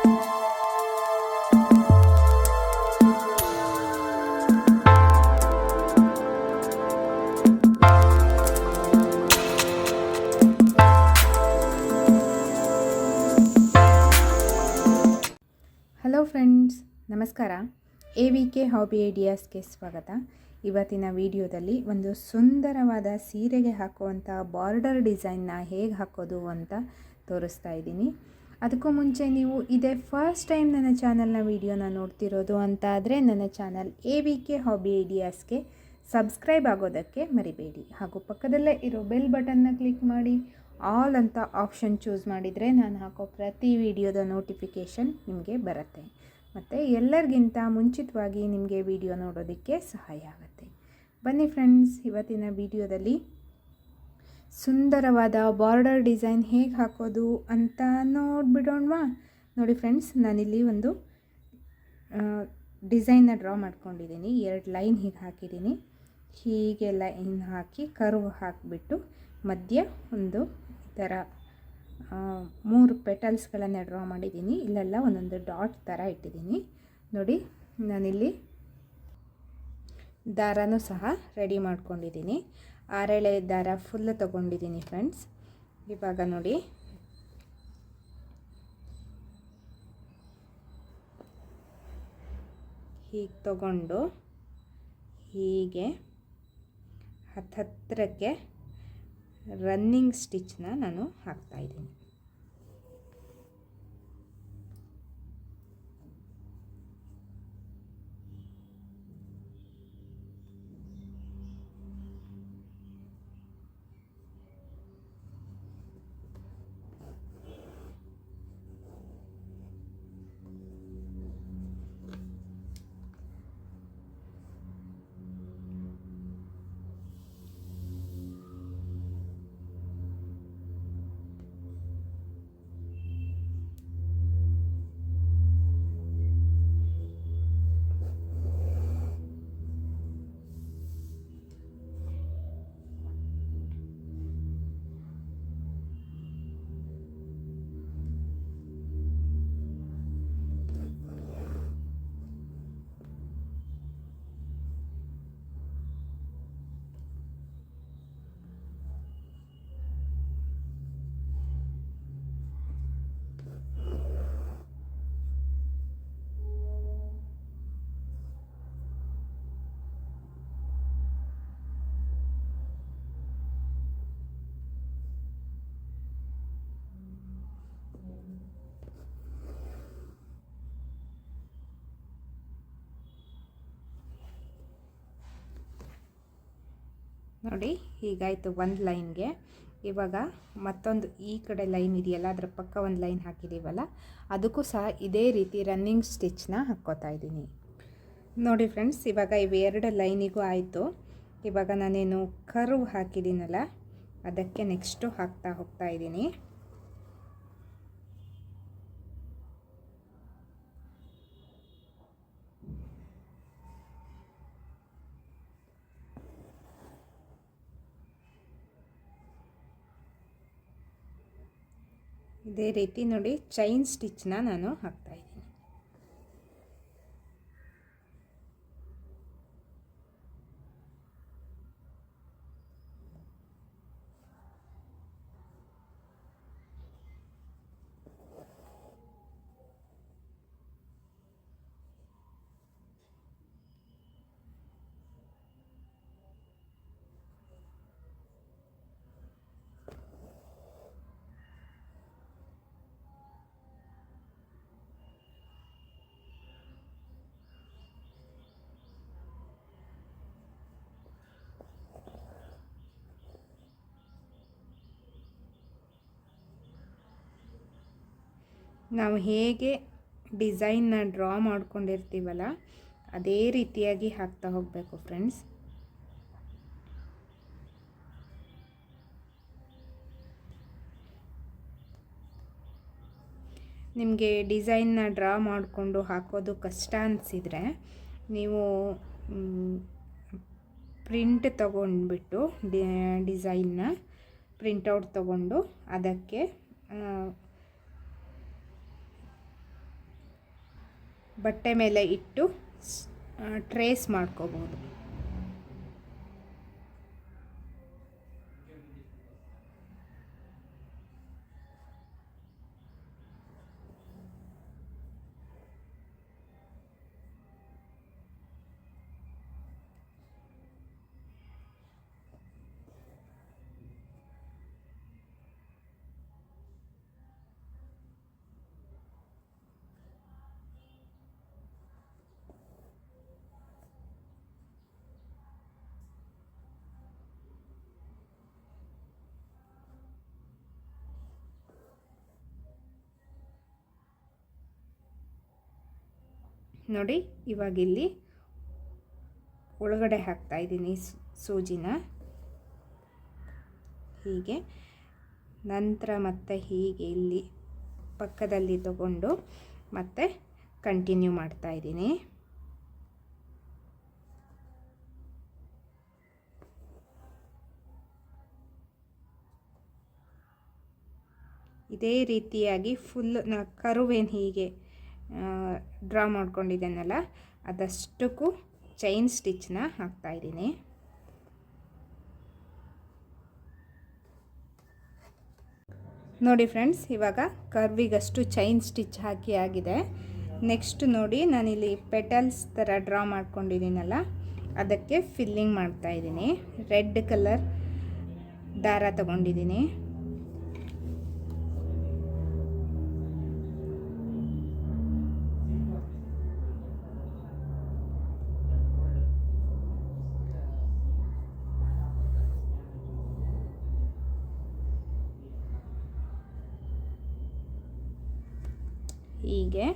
Hello friends, ನಮಸ್ಕಾರ. A V K hobby ಐಡಿಯಾಸ್ಗೆ ಸ್ವಾಗತ. ಇವತ್ತಿನ ವಿಡಿಯೋದಲ್ಲಿ ಒಂದು ಸುಂದರವಾದ ಸೀರೆಗೆ ಹಾಕುವಂಥ ಬಾರ್ಡರ್ ಡಿಸೈನ್ನ ಹೇಗೆ ಹಾಕೋದು ಅಂತ ತೋರಿಸ್ತಾ ಇದ್ದೀನಿ. ಅದಕ್ಕೂ ಮುಂಚೆ ನೀವು ಇದೇ ಫಸ್ಟ್ ಟೈಮ್ ನನ್ನ ಚಾನಲ್ನ ವಿಡಿಯೋನ ನೋಡ್ತಿರೋದು ಅಂತ ಆದರೆ ನನ್ನ channel A V K hobby ಐಡಿಯಾಸ್ಗೆ subscribe ಆಗೋದಕ್ಕೆ ಮರಿಬೇಡಿ. ಹಾಗೂ ಪಕ್ಕದಲ್ಲೇ ಇರೋ ಬೆಲ್ ಬಟನ್ನ ಕ್ಲಿಕ್ ಮಾಡಿ ಆಲ್ ಅಂತ ಆಪ್ಷನ್ ಚೂಸ್ ಮಾಡಿದರೆ ನಾನು ಹಾಕೋ ಪ್ರತಿ ವಿಡಿಯೋದ ನೋಟಿಫಿಕೇಷನ್ ನಿಮಗೆ ಬರುತ್ತೆ. ಮತ್ತು ಎಲ್ಲರಿಗಿಂತ ಮುಂಚಿತವಾಗಿ ನಿಮಗೆ ವಿಡಿಯೋ ನೋಡೋದಕ್ಕೆ ಸಹಾಯ ಆಗುತ್ತೆ. ಬನ್ನಿ ಫ್ರೆಂಡ್ಸ್ ಇವತ್ತಿನ ವಿಡಿಯೋದಲ್ಲಿ ಸುಂದರವಾದ ಬಾರ್ಡರ್ ಡಿಸೈನ್ ಹೇಗೆ ಹಾಕೋದು ಅಂತ ನೋಡಿಬಿಡೋಣವಾ? ನೋಡಿ ಫ್ರೆಂಡ್ಸ್, ನಾನಿಲ್ಲಿ ಒಂದು ಡಿಸೈನ್ನ ಡ್ರಾ ಮಾಡ್ಕೊಂಡಿದ್ದೀನಿ. ಎರಡು ಲೈನ್ ಹೀಗೆ ಹಾಕಿದ್ದೀನಿ. ಹೀಗೆ ಲೈನ್ ಹಾಕಿ ಕರ್ವ್ ಹಾಕಿಬಿಟ್ಟು ಮಧ್ಯ ಒಂದು ಥರ ಮೂರು ಪೆಟಲ್ಸ್ಗಳನ್ನು ಡ್ರಾ ಮಾಡಿದ್ದೀನಿ. ಇಲ್ಲೆಲ್ಲ ಒಂದೊಂದು ಡಾಟ್ ಥರ ಇಟ್ಟಿದ್ದೀನಿ. ನೋಡಿ, ನಾನಿಲ್ಲಿ ದಾರನೂ ಸಹ ರೆಡಿ ಮಾಡ್ಕೊಂಡಿದ್ದೀನಿ. ಆರೆಳೆ ದಾರ ಫುಲ್ ತಗೊಂಡಿದ್ದೀನಿ ಫ್ರೆಂಡ್ಸ್ ಇವಾಗ ನೋಡಿ. ಹೀಗೆ ತಗೊಂಡು ಹೀಗೆ ಹತ್ತತ್ರಕ್ಕೆ ರನ್ನಿಂಗ್ ಸ್ಟಿಚ್ನ ನಾನು ಹಾಕ್ತಾಯಿದ್ದೀನಿ ನೋಡಿ, ಹೀಗಾಯಿತು ಒಂದು ಲೈನ್ಗೆ. ಇವಾಗ ಮತ್ತೊಂದು ಈ ಕಡೆ ಲೈನ್ ಇದೆಯಲ್ಲ, ಅದರ ಪಕ್ಕ ಒಂದು ಲೈನ್ ಹಾಕಿದ್ದೀವಲ್ಲ ಅದಕ್ಕೂ ಸಹ ಇದೇ ರೀತಿ ರನ್ನಿಂಗ್ ಸ್ಟಿಚ್ನ ಹಾಕ್ಕೋತಾ ಇದ್ದೀನಿ. ನೋಡಿ ಫ್ರೆಂಡ್ಸ್ ಇವಾಗ ಇವೆರಡು ಲೈನಿಗೂ ಆಯಿತು. ಇವಾಗ ನಾನೇನು ಕರ್ವ್ ಹಾಕಿದ್ದೀನಲ್ಲ, ಅದಕ್ಕೆ ನೆಕ್ಸ್ಟು ಹಾಕ್ತಾ ಹೋಗ್ತಾ ಇದ್ದೀನಿ. ಇದೇ ರೀತಿ ನೋಡಿ ಚೈನ್ ಸ್ಟಿಚ್ನ ನಾನು ಹಾಕ್ತಾಯಿದ್ದೀನಿ ನಾವು ಹೇಗೆ ಡಿಸೈನ್ನ ಡ್ರಾ ಮಾಡ್ಕೊಂಡಿರ್ತೀವಲ್ಲ, ಅದೇ ರೀತಿಯಾಗಿ ಹಾಕ್ತಾ ಹೋಗಬೇಕು ಫ್ರೆಂಡ್ಸ್ ನಿಮಗೆ ಡಿಸೈನ್ನ ಡ್ರಾ ಮಾಡಿಕೊಂಡು ಹಾಕೋದು ಕಷ್ಟ ಅನಿಸಿದರೆ ನೀವು ಪ್ರಿಂಟ್ ತಗೊಂಡ್ಬಿಟ್ಟು ಡಿಸೈನ್ನ ಪ್ರಿಂಟೌಟ್ ತಗೊಂಡು ಅದಕ್ಕೆ ಬಟ್ಟೆ ಮೇಲೆ ಇಟ್ಟು ಟ್ರೇಸ್ ಮಾಡ್ಕೋಬೋದು ನೋಡಿ ಇವಾಗಿಲ್ಲಿ ಒಳಗಡೆ ಹಾಕ್ತಾ ಇದ್ದೀನಿ ಸೂಜಿನ. ಹೀಗೆ, ನಂತರ ಮತ್ತೆ ಹೀಗೆ ಇಲ್ಲಿ ಪಕ್ಕದಲ್ಲಿ ತಗೊಂಡು ಮತ್ತೆ ಕಂಟಿನ್ಯೂ ಮಾಡ್ತಾ ಇದ್ದೀನಿ. ಇದೇ ರೀತಿಯಾಗಿ ಫುಲ್ನ, ಕರುವೇನು ಹೀಗೆ ಡ್ರಾ ಮಾಡ್ಕೊಂಡಿದ್ದೇನಲ್ಲ, ಅದಷ್ಟಕ್ಕೂ ಚೈನ್ ಸ್ಟಿಚ್ನ ಹಾಕ್ತಾಯಿದ್ದೀನಿ ನೋಡಿ ಫ್ರೆಂಡ್ಸ್ ಇವಾಗ ಕರ್ವಿಗಷ್ಟು ಚೈನ್ ಸ್ಟಿಚ್ ಹಾಕಿ ಆಗಿದೆ. ನೆಕ್ಸ್ಟ್ ನೋಡಿ ನಾನಿಲ್ಲಿ ಪೆಟಲ್ಸ್ ಥರ ಡ್ರಾ ಮಾಡ್ಕೊಂಡಿದ್ದೀನಲ್ಲ, ಅದಕ್ಕೆ ಫಿಲ್ಲಿಂಗ್ ಮಾಡ್ತಾಯಿದ್ದೀನಿ ರೆಡ್ ಕಲರ್ ದಾರ ತಗೊಂಡಿದ್ದೀನಿ. ಹೀಗೆ.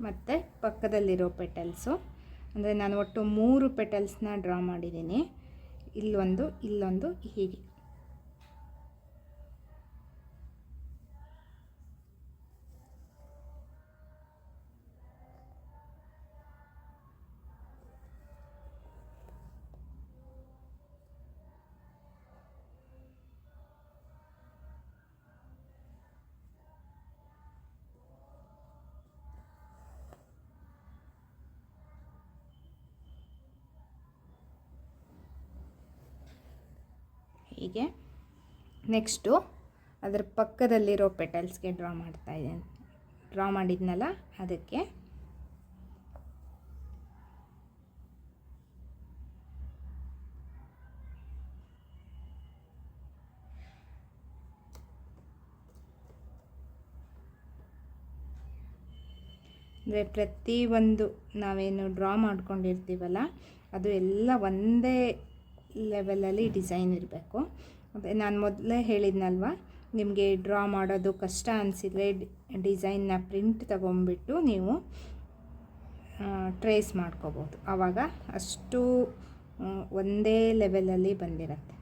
ಮತ್ತು ಪಕ್ಕದಲ್ಲಿರೋ ಪೆಟಲ್ಸು. ಅಂದರೆ ನಾನು ಒಟ್ಟು ಮೂರು ಪೆಟಲ್ಸ್ನ ಡ್ರಾ ಮಾಡಿದ್ದೀನಿ. ಇಲ್ಲೊಂದು ಇಲ್ಲೊಂದು ಹೀಗೆ. ಹೀಗೆ. ನೆಕ್ಸ್ಟು ಅದರ ಪಕ್ಕದಲ್ಲಿರೋ ಪೆಟಲ್ಸ್ಗೆ ಡ್ರಾ ಮಾಡ್ತಾ ಇದ್ದೇನೆ ಡ್ರಾ ಮಾಡಿದ್ನಲ್ಲ ಅದಕ್ಕೆ. ಅಂದರೆ ಪ್ರತಿಯೊಂದು ನಾವೇನು ಡ್ರಾ ಮಾಡ್ಕೊಂಡಿರ್ತೀವಲ್ಲ, ಅದು ಎಲ್ಲ ಒಂದೇ ಲೆವೆಲಲ್ಲಿ ಡಿಸೈನ್ ಇರಬೇಕು. ಅದೇ ನಾನು ಮೊದಲೇ ಹೇಳಿದ್ನಲ್ವ, ನಿಮಗೆ ಡ್ರಾ ಮಾಡೋದು ಕಷ್ಟ ಅನಿಸಿದರೆ ಡಿಸೈನ್ನ ಪ್ರಿಂಟ್ ತಗೊಂಬಿಟ್ಟು ನೀವು ಟ್ರೇಸ್ ಮಾಡ್ಕೋಬೋದು. ಆವಾಗ ಅಷ್ಟು ಒಂದೇ ಲೆವೆಲಲ್ಲಿ ಬಂದಿರುತ್ತೆ.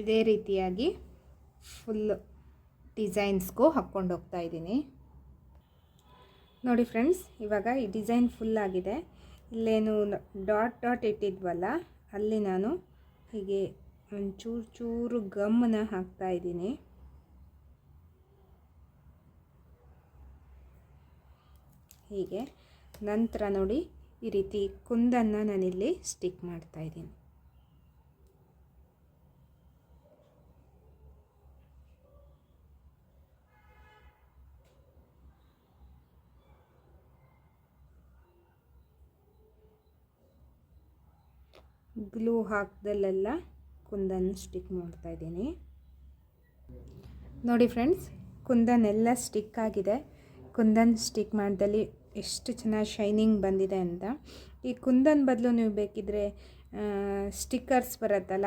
ಇದೇ ರೀತಿಯಾಗಿ ಫುಲ್ ಡಿಸೈನ್ಸ್ಗೂ ಹಾಕ್ಕೊಂಡು ಹೋಗ್ತಾ ಇದ್ದೀನಿ. ನೋಡಿ ಫ್ರೆಂಡ್ಸ್ ಇವಾಗ ಈ ಡಿಸೈನ್ ಫುಲ್ ಆಗಿದೆ. ಇಲ್ಲೇನು ಡಾಟ್ ಡಾಟ್ ಇಟ್ಟಿದ್ವಲ್ಲ, ಅಲ್ಲಿ ನಾನು ಹೀಗೆ ಒಂಚೂರು ಚೂರು ಗಮ್ಮನ ಹಾಕ್ತಾ ಇದ್ದೀನಿ. ಹೀಗೆ ನಂತರ ನೋಡಿ ಈ ರೀತಿ ಕುಂದನ್ನು ನಾನಿಲ್ಲಿ ಸ್ಟಿಕ್ ಮಾಡ್ತಾ ಇದ್ದೀನಿ. ಗ್ಲೂ ಹಾಕ್ದಲ್ಲೆಲ್ಲ ಕುಂದನ್ ಸ್ಟಿಕ್ ಮಾಡ್ತಾ ಇದ್ದೀನಿ. ನೋಡಿ ಫ್ರೆಂಡ್ಸ್ ಕುಂದನ್ ಎಲ್ಲ ಸ್ಟಿಕ್ ಆಗಿದೆ. ಕುಂದನ್ ಸ್ಟಿಕ್ ಮಾಡ್ದಲ್ಲಿ ಎಷ್ಟು ಚೆನ್ನಾಗಿ ಶೈನಿಂಗ್ ಬಂದಿದೆ ಅಂತ. ಈ ಕುಂದನ್ ಬದಲು ನೀವು ಬೇಕಿದ್ರೆ ಸ್ಟಿಕ್ಕರ್ಸ್ ಬರುತ್ತಲ್ಲ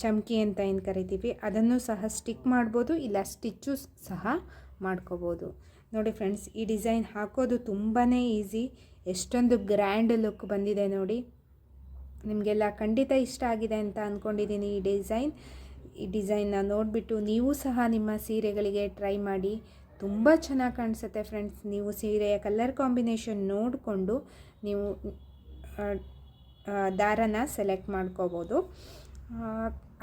ಚಮಕಿ ಅಂತ ಏನು ಕರಿತೀವಿ, ಅದನ್ನು ಸಹ ಸ್ಟಿಕ್ ಮಾಡ್ಬೋದು, ಇಲ್ಲ ಸ್ಟಿಚ್ಚು ಸಹ ಮಾಡ್ಕೋಬೋದು. ನೋಡಿ ಫ್ರೆಂಡ್ಸ್ ಈ ಡಿಸೈನ್ ಹಾಕೋದು ತುಂಬಾ ಈಸಿ ಎಷ್ಟೊಂದು ಗ್ರ್ಯಾಂಡ್ ಲುಕ್ ಬಂದಿದೆ ನೋಡಿ. ನಿಮಗೆಲ್ಲ ಖಂಡಿತ ಇಷ್ಟ ಆಗಿದೆ ಅಂತ ಅಂದ್ಕೊಂಡಿದ್ದೀನಿ ಈ ಡಿಸೈನ್. ಈ ಡಿಸೈನ್ನ ನೋಡಿಬಿಟ್ಟು ನೀವು ಸಹ ನಿಮ್ಮ ಸೀರೆಗಳಿಗೆ ಟ್ರೈ ಮಾಡಿ. ತುಂಬ ಚೆನ್ನಾಗಿ ಕಾಣಿಸುತ್ತೆ ಫ್ರೆಂಡ್ಸ್, ನೀವು ಸೀರೆಯ ಕಲರ್ ಕಾಂಬಿನೇಷನ್ ನೋಡಿಕೊಂಡು ನೀವು ದಾರನ ಸೆಲೆಕ್ಟ್ ಮಾಡ್ಕೋಬೋದು.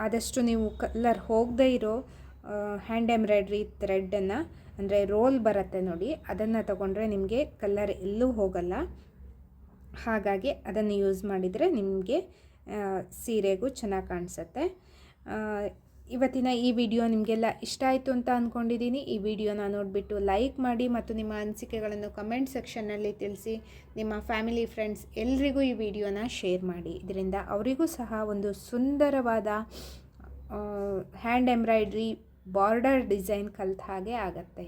ಆದಷ್ಟು ನೀವು ಕಲರ್ ಹೋಗದೇ ಇರೋ ಹ್ಯಾಂಡ್ ಎಂಬ್ರಾಯ್ಡ್ರಿ ಥ್ರೆಡನ್ನು ಅಂದರೆ ರೋಲ್ ಬರುತ್ತೆ ನೋಡಿ, ಅದನ್ನು ತಗೊಂಡ್ರೆ ನಿಮಗೆ ಕಲರ್ ಎಲ್ಲೂ ಹೋಗಲ್ಲ. ಹಾಗಾಗಿ ಅದನ್ನು ಯೂಸ್ ಮಾಡಿದರೆ ನಿಮಗೆ ಸೀರೆಗೂ ಚೆನ್ನಾಗಿ ಕಾಣಿಸುತ್ತೆ. ಇವತ್ತಿನ ಈ ವಿಡಿಯೋ ನಿಮಗೆಲ್ಲ ಇಷ್ಟ ಆಯಿತು ಅಂತ ಅಂದ್ಕೊಂಡಿದ್ದೀನಿ ಈ ವಿಡಿಯೋನ ನೋಡಿಬಿಟ್ಟು ಲೈಕ್ ಮಾಡಿ ಮತ್ತು ನಿಮ್ಮ ಅನಿಸಿಕೆಗಳನ್ನು ಕಮೆಂಟ್ ಸೆಕ್ಷನ್ನಲ್ಲಿ ತಿಳಿಸಿ. ನಿಮ್ಮ ಫ್ಯಾಮಿಲಿ, ಫ್ರೆಂಡ್ಸ್ ಎಲ್ರಿಗೂ ಈ ವಿಡಿಯೋನ ಶೇರ್ ಮಾಡಿ. ಇದರಿಂದ ಅವರಿಗೂ ಸಹ ಒಂದು ಸುಂದರವಾದ ಹ್ಯಾಂಡ್ ಎಂಬ್ರಾಯ್ಡ್ರಿ, ಬಾರ್ಡರ್ ಡಿಸೈನ್ ಕಲ್ತ ಹಾಗೆ ಆಗತ್ತೆ.